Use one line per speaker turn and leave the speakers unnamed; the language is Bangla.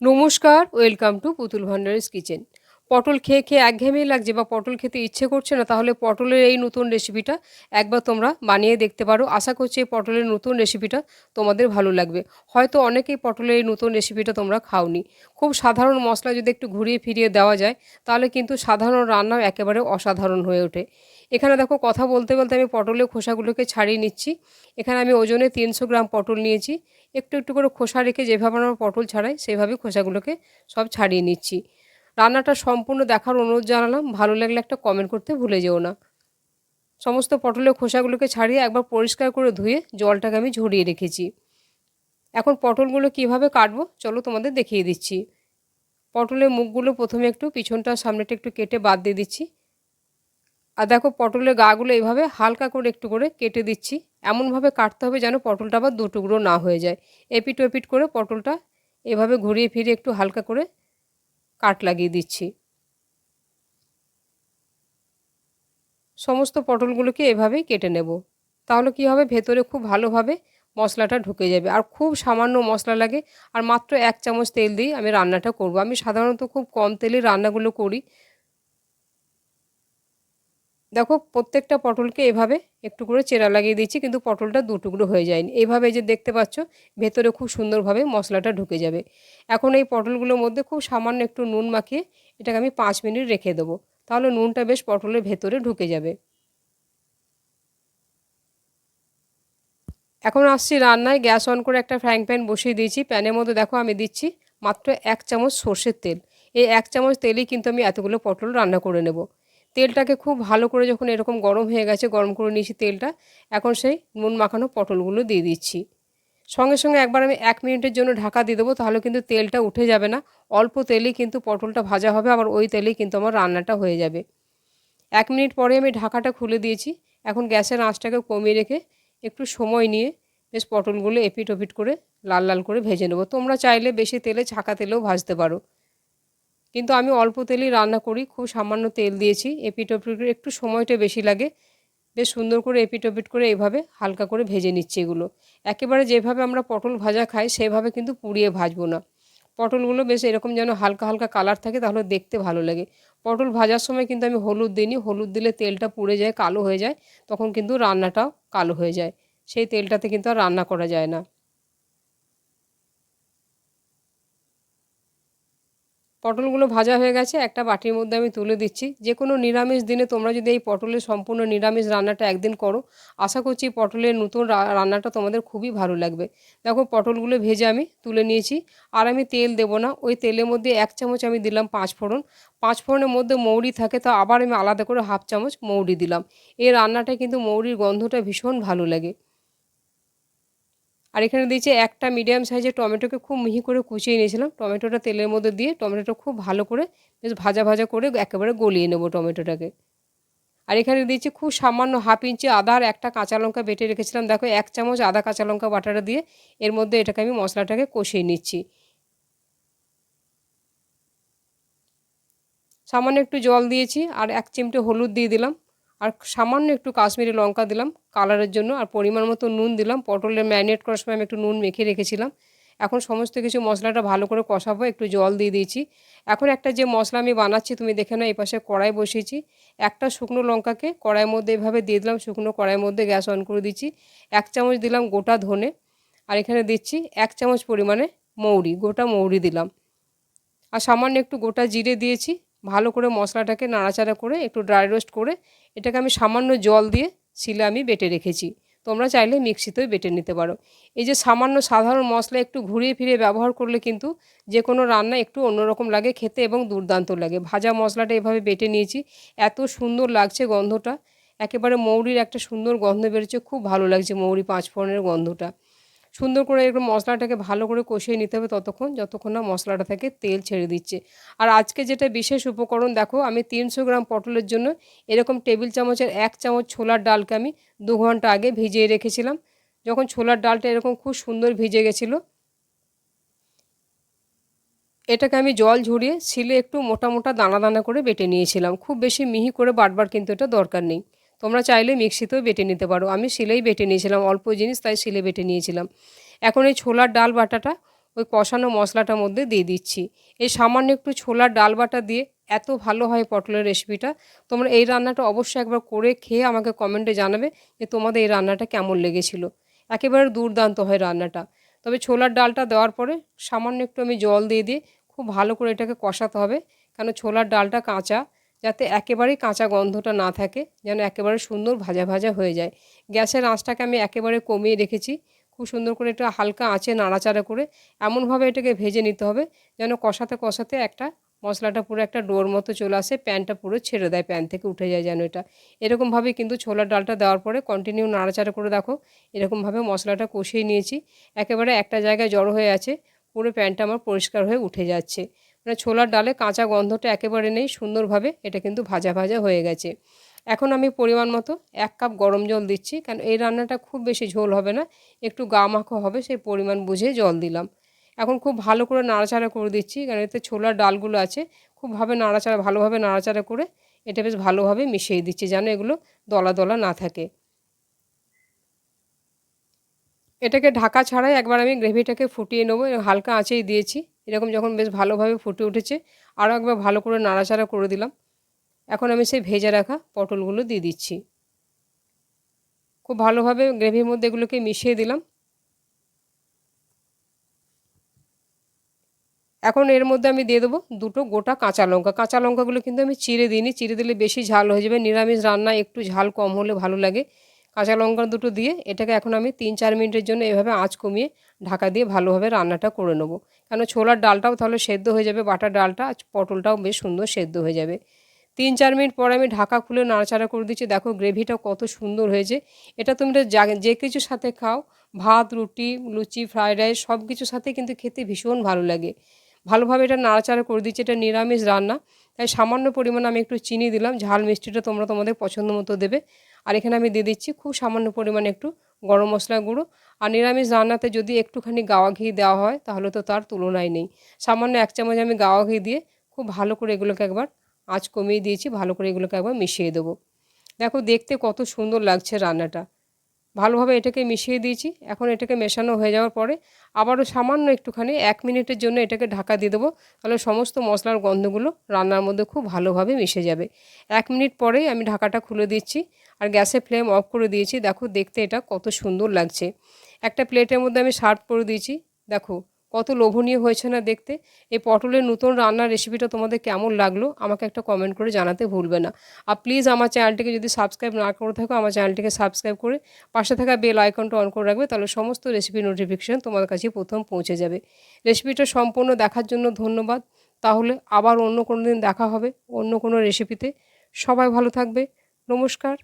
নমস্কার ওয়েলকাম টু পুতুল ভান্ডারের কিচেন। পটল খেয়ে খেয়ে একঘেয়েমি লাগছে বা পটল খেতে ইচ্ছে করছে না, তাহলে পটলের এই নতুন রেসিপিটা একবার তোমরা বানিয়ে দেখতে পারো। আশা করছি এই পটলের নতুন রেসিপিটা তোমাদের ভালো লাগবে। হয়তো অনেকেই পটলের এই নতুন রেসিপিটা তোমরা খাওনি। খুব সাধারণ মশলা যদি একটু ঘুরিয়ে ফিরিয়ে দেওয়া যায়, তাহলে কিন্তু সাধারণ রান্নাও একেবারে অসাধারণ হয়ে ওঠে। এখানে দেখো, কথা বলতে বলতে আমি পটলের খোসাগুলোকে ছাড়িয়ে নিচ্ছি। এখানে আমি ওজনে তিনশো গ্রাম পটল নিয়েছি। একটু একটু করে খোসা রেখে যেভাবে আমার পটল ছাড়াই, সেভাবে খোসাগুলোকে সব ছাড়িয়ে নিচ্ছি। রান্নাটা সম্পূর্ণ দেখার অনুরোধ জানালাম। ভালো লাগলে একটা কমেন্ট করতে ভুলে যেও না। সমস্ত পটলের খোসাগুলোকে ছাড়িয়ে একবার পরিষ্কার করে ধুয়ে জলটাকে আমি ঝরিয়ে রেখেছি। এখন পটলগুলো কীভাবে কাটবো চলো তোমাদের দেখিয়ে দিচ্ছি। পটলের মুখগুলো প্রথমে একটু, পিছনটা, সামনেটা একটু কেটে বাদ দিয়ে দিচ্ছি। আর দেখো পটলের গাগুলো এইভাবে হালকা করে একটু করে কেটে দিচ্ছি। এমনভাবে কাটতে হবে যেন পটলটা আবার দুটুকরো না হয়ে যায়। এপিট ওপিট করে পটলটা এভাবে ঘুরিয়ে ফিরিয়ে একটু হালকা করে কাট লাগিয়ে দিচ্ছি। সমস্ত পটলগুলোকে এভাবেই কেটে নেব। তাহলে কি হবে? ভেতরে খুব ভালোভাবে মশলাটা ঢুকে যাবে। আর খুব সামান্য মশলা লাগে। আর মাত্র এক চামচ তেল দিয়ে আমি রান্নাটা করব। আমি সাধারণত খুব কম তেলে রান্নাগুলো করি। দেখো, প্রত্যেকটা পটলকে এভাবে একটু করে চেরা লাগিয়ে দিচ্ছি কিন্তু পটলটা দু টুকরো হয়ে যায়নি। এইভাবে যে দেখতে পাচ্ছ, ভেতরে খুব সুন্দরভাবে মশলাটা ঢুকে যাবে। এখন এই পটলগুলোর মধ্যে খুব সামান্য একটু নুন মাখিয়ে এটাকে আমি পাঁচ মিনিট রেখে দেবো। তাহলে নুনটা বেশ পটলের ভেতরে ঢুকে যাবে। এখন আসছি রান্নায়। গ্যাস অন করে একটা ফ্রাইং প্যান বসিয়ে দিয়েছি। প্যানের মধ্যে দেখো, আমি দিচ্ছি মাত্র এক চামচ সর্ষের তেল। এই এক চামচ তেলেই কিন্তু আমি এতগুলো পটল রান্না করে নেব। তেলটাকে খুব ভালো করে যখন এরকম গরম হয়ে গেছে, গরম করে নিয়েছি তেলটা, এখন সেই নুন মাখানো পটলগুলো দিয়ে দিচ্ছি। সঙ্গে সঙ্গে একবার আমি এক মিনিটের জন্য ঢাকা দিয়ে দেবো, তাহলে কিন্তু তেলটা উঠে যাবে না। অল্প তেলেই কিন্তু পটলটা ভাজা হবে, আবার ওই তেলেই কিন্তু আমার রান্নাটা হয়ে যাবে। এক মিনিট পরে আমি ঢাকাটা খুলে দিয়েছি। এখন গ্যাসের আঁচটাকে কমিয়ে রেখে একটু সময় নিয়ে বেশ পটলগুলো এপিট ওপিট করে লাল লাল করে ভেজে নেব। তোমরা চাইলে বেশি তেলে ছাকা তেলেও ভাজতে পারো। কিন্তু আমি অল্প তেলেই রান্না করি, খুব সামান্য তেল দিয়েছি। এপিট ওপিট একটু সময়টা বেশি লাগে। বেশ সুন্দর করে এপিট ওপিট করে এভাবে হালকা করে ভেজে নিচ্ছি এগুলো। একেবারে যেভাবে আমরা পটল ভাজা খাই, সেভাবে কিন্তু পুড়িয়ে ভাজবো না। পটলগুলো বেশ এরকম যেন হালকা হালকা কালার থাকে, তাহলে দেখতে ভালো লাগে। পটল ভাজার সময় কিন্তু আমি হলুদ দিইনি। হলুদ দিলে তেলটা পুড়ে যায়, কালো হয়ে যায়, তখন কিন্তু রান্নাটাও কালো হয়ে যায়। সেই তেলটাতে কিন্তু আর রান্না করা যায় না। পটলগুলো ভাজা হয়ে গেছে, একটা বাটির মধ্যে আমি তুলে দিচ্ছি। যে কোনো নিরামিষ দিনে তোমরা যদি এই পটলের সম্পূর্ণ নিরামিষ রান্নাটা একদিন করো, আশা করছি পটলের নতুন রান্নাটা তোমাদের খুবই ভালো লাগবে। দেখো পটলগুলো ভেজে আমি তুলে নিয়েছি, আর আমি তেল দেব না। ওই তেলের মধ্যে এক চামচ আমি দিলাম পাঁচ ফোড়ন। পাঁচ ফোড়নের মধ্যে মৌরি থাকে, তো আবার আমি আলাদা করে হাফ চামচ মৌরি দিলাম। এই রান্নাটা কিন্তু মৌরির গন্ধটা ভীষণ ভালো লাগে। আর এখানে দিয়েছি একটা মিডিয়াম সাইজের টমেটোকে খুব মিহি করে কুচিয়ে নিয়েছিলাম। টমেটোটা তেলের মধ্যে দিয়ে টমেটোটা খুব ভালো করে বেশ ভাজা ভাজা করে একেবারে গলিয়ে নেব টমেটোটাকে। আর এখানে দিয়েছি খুব সামান্য হাফ ইঞ্চি আদা আর একটা কাঁচা লঙ্কা বেটে রেখেছিলাম। দেখো এক চামচ আদা কাঁচা লঙ্কা বাটাটা দিয়ে এর মধ্যে এটাকে আমি মশলাটাকে কষিয়ে নিচ্ছি। সামান্য একটু জল দিয়েছি আর এক চিমটে হলুদ দিয়ে দিলাম। আর সামান্য একটু কাশ্মীরি লঙ্কা দিলাম, কালারের জন্য, আর পরিমাণ মতো নুন দিলাম। পটলের ম্যারিনেট করার সময় আমি একটু নুন মেখে রেখেছিলাম। এখন সমস্ত কিছু মশলাটা ভালো করে কষাবো, একটু জল দিয়ে দিয়েছি। এখন একটা যে মশলা আমি বানাচ্ছি, তুমি দেখে নাও, এই পাশে কড়াই বসিয়েছি। একটা শুকনো লঙ্কাকে কড়াইয়ের মধ্যে এভাবে দিয়ে দিলাম, শুকনো কড়াইয়ের মধ্যে গ্যাস অন করে দিচ্ছি। এক চামচ দিলাম গোটা ধনে, আর এখানে দিচ্ছি এক চামচ পরিমাণে মৌরি, গোটা মৌরি দিলাম। আর সামান্য একটু গোটা জিরে দিয়েছি ভালো করে মশলাটাকে নাড়াচাড়া করে একটু ড্রাই রোস্ট করে এটাকে আমি সামান্য জল দিয়ে শিলে আমি বেটে রেখেছি। তোমরা চাইলে মিক্সিতেও বেটে নিতে পারো। এই যে সামান্য সাধারণ মশলা একটু ঘুরিয়ে ফিরিয়ে ব্যবহার করলে কিন্তু যে কোনো রান্না একটু অন্যরকম লাগে, খেতে এবং দুর্দান্ত লাগে। ভাজা মশলাটা এভাবে বেটে নিয়েছি, এত সুন্দর লাগছে গন্ধটা। একেবারে মৌরির একটা সুন্দর গন্ধ বেরোচ্ছে, খুব ভালো লাগছে মৌরি পাঁচ ফোড়নের গন্ধটা। সুন্দর করে এরকম মশলাটাকে ভালো করে কষিয়ে নিতে হবে ততক্ষণ, যতক্ষণ না মশলাটা থেকে তেল ছেড়ে দিচ্ছে। আর আজকে যেটা বিশেষ উপকরণ, দেখো আমি তিনশো গ্রাম পটলের জন্য এরকম টেবিল চামচের এক চামচ ছোলার ডালকে আমি দু ঘণ্টা আগে ভিজিয়ে রেখেছিলাম। যখন ছোলার ডালটা এরকম খুব সুন্দর ভিজে গেছিল, এটাকে আমি জল ঝরিয়ে শিলে একটু মোটা মোটা দানা দানা করে বেটে নিয়েছিলাম। খুব বেশি মিহি করে বাটবার কিন্তু এটা দরকার নেই। তোমরা চাইলে মিক্সিতেও বেটে নিতে পারো। আমি শিলেই বেটে নিয়েছিলাম, অল্প জিনিস তাই শিলে বেটে নিয়েছিলাম। এখন এই ছোলার ডাল বাটাটা ওই কষানো মশলাটার মধ্যে দিয়ে দিচ্ছি। এই সামান্য একটু ছোলার ডাল বাটা দিয়ে এত ভালো হয় পটলের রেসিপিটা, তোমরা এই রান্নাটা অবশ্যই একবার করে খেয়ে আমাকে কমেন্টে জানাবে যে তোমাদের এই রান্নাটা কেমন লেগেছিল। একেবারে দুর্দান্ত হয় রান্নাটা। তবে ছোলার ডালটা দেওয়ার পরে সামান্য একটু আমি জল দিয়ে দিয়ে খুব ভালো করে এটাকে কষাতে হবে, কেন ছোলার ডালটা কাঁচা যাতে একেবারেই কাঁচা গন্ধটা না থাকে, যেন একেবারে সুন্দর ভাজা ভাজা হয়ে যায়। গ্যাসের আঁচটাকে আমি একেবারে কমিয়ে রেখেছি। খুব সুন্দর করে এটা হালকা আঁচে নাড়াচাড়া করে এমনভাবে এটাকে ভেজে নিতে হবে, যেন কষাতে কষাতে একটা মশলাটা পুরো একটা ডোর মতো চলে আসে, প্যানটা পুরো ছেড়ে দেয়, প্যান থেকে উঠে যায় যেন এটা। এরকমভাবেই কিন্তু ছোলার ডালটা দেওয়ার পরে কন্টিনিউ নাড়াচাড়া করে দেখো, এরকমভাবে মশলাটা কষিয়ে নিয়েছি। একেবারে একটা জায়গায় জড়ো হয়ে আছে, পুরো প্যানটা আমার পরিষ্কার হয়ে উঠে যাচ্ছে। মানে ছোলার ডালে কাঁচা গন্ধটা একেবারে নেই, সুন্দরভাবে এটা কিন্তু ভাজা ভাজা হয়ে গেছে। এখন আমি পরিমাণ মতো এক কাপ গরম জল দিচ্ছি, কারণ এই রান্নাটা খুব বেশি ঝোল হবে না, একটু গা মাখো হবে, সেই পরিমাণ বুঝে জল দিলাম। এখন খুব ভালো করে নাড়াচাড়া করে দিচ্ছি, কারণ এতে ছোলার ডালগুলো আছে খুবভাবে নাড়াচাড়া, ভালোভাবে নাড়াচাড়া করে এটা বেশ ভালোভাবে মিশিয়ে দিচ্ছি, যেন এগুলো দলা দলা না থাকে। এটাকে ঢাকা ছাড়াই একবার আমি গ্রেভিটাকে ফুটিয়ে নেব হালকা আঁচেই দিয়েছি। এরকম যখন বেশ ভালোভাবে ফুটে উঠেছে, আরও একবার ভালো করে নাড়াচাড়া করে দিলাম। এখন আমি সেই ভেজে রাখা পটলগুলো দিয়ে দিচ্ছি। খুব ভালোভাবে গ্রেভির মধ্যে এগুলোকে মিশিয়ে দিলাম। এখন এর মধ্যে আমি দিয়ে দেবো দুটো গোটা কাঁচা লঙ্কা। কাঁচা লঙ্কাগুলো কিন্তু আমি চিড়ে দিইনি, চিড়ে দিলে বেশি ঝাল হয়ে যাবে। নিরামিষ রান্না একটু ঝাল কম হলে ভালো লাগে। কাঁচা লঙ্কা দুটো দিয়ে এটাকে এখন আমি তিন চার মিনিটের জন্য এভাবে আঁচ কমিয়ে ঢাকা দিয়ে ভালোভাবে রান্নাটা করে নেব। কেন ছোলার ডালটাও তাহলে সেদ্ধ হয়ে যাবে, বাটার ডালটা পটলটাও বেশ সুন্দর সেদ্ধ হয়ে যাবে। তিন চার মিনিট পরে আমি ঢাকা খুলে নাড়াচাড়া করে দিচ্ছি। দেখো গ্রেভিটা কত সুন্দর হয়েছে। এটা তোমরা যে কিছুর সাথে খাও, ভাত, রুটি, লুচি ফ্রায়েড রাইস, সব কিছুর সাথে কিন্তু খেতে ভীষণ ভালো লাগে। ভালোভাবে এটা নাড়াচাড়া করে দিচ্ছি। এটা নিরামিষ রান্না, তাই সামান্য পরিমাণে আমি একটু চিনি দিলাম। ঝাল মিষ্টিটা তোমরা তোমাদের পছন্দ মতো দেবে। আর এখানে আমি দিয়ে দিচ্ছি খুব সামান্য পরিমাণে একটু গরম মশলা গুঁড়ো। আর নিরামিষ রান্নাতে যদি একটুখানি গাওয়া ঘি দেওয়া হয়, তাহলে তো তার তুলনায় নেই। সামান্য এক চামচ আমি গাওয়া ঘি দিয়ে খুব ভালো করে এগুলোকে একবার আঁচ কমিয়ে দিয়েছি, ভালো করে এগুলোকে একবার মিশিয়ে দেবো। দেখো দেখতে কত সুন্দর লাগছে রান্নাটা। ভালোভাবে এটাকে মিশিয়ে দিয়েছি। এখন এটাকে মেশানো হয়ে যাওয়ার পরে আবারও সামান্য একটুখানি এক মিনিটের জন্য এটাকে ঢাকা দিয়ে দেবো। তাহলে সমস্ত মশলার গন্ধগুলো রান্নার মধ্যে খুব ভালোভাবে মিশে যাবে। এক মিনিট পরেই আমি ঢাকাটা খুলে দিচ্ছি আর গ্যাসের ফ্লেম অফ করে দিয়েছি। দেখো, দেখতে এটা কত সুন্দর লাগছে। একটা প্লেটের মধ্যে আমি সার্ভ করে দিয়েছি। দেখো কত লোভনীয় হয়েছে না দেখতে, এই পটলের নতুন রান্নার রেসিপিটা তোমাদের কেমন লাগল, আমাকে একটা কমেন্ট করে জানাতে ভুলবে না। আর প্লিজ আমার চ্যানেলটিকে যদি সাবস্ক্রাইব না করে থাকো, আমার চ্যানেলটিকে সাবস্ক্রাইব করে পাশে থাকা বেল আইকনটা অন করে রাখবে, তাহলে সমস্ত রেসিপি নোটিফিকেশান তোমার কাছে প্রথম পৌঁছে যাবে। রেসিপিটা সম্পূর্ণ দেখার জন্য ধন্যবাদ। তাহলে আবার অন্য কোনো দিন দেখা হবে অন্য কোনো রেসিপিতে সবাই ভালো থাকবে। নমস্কার।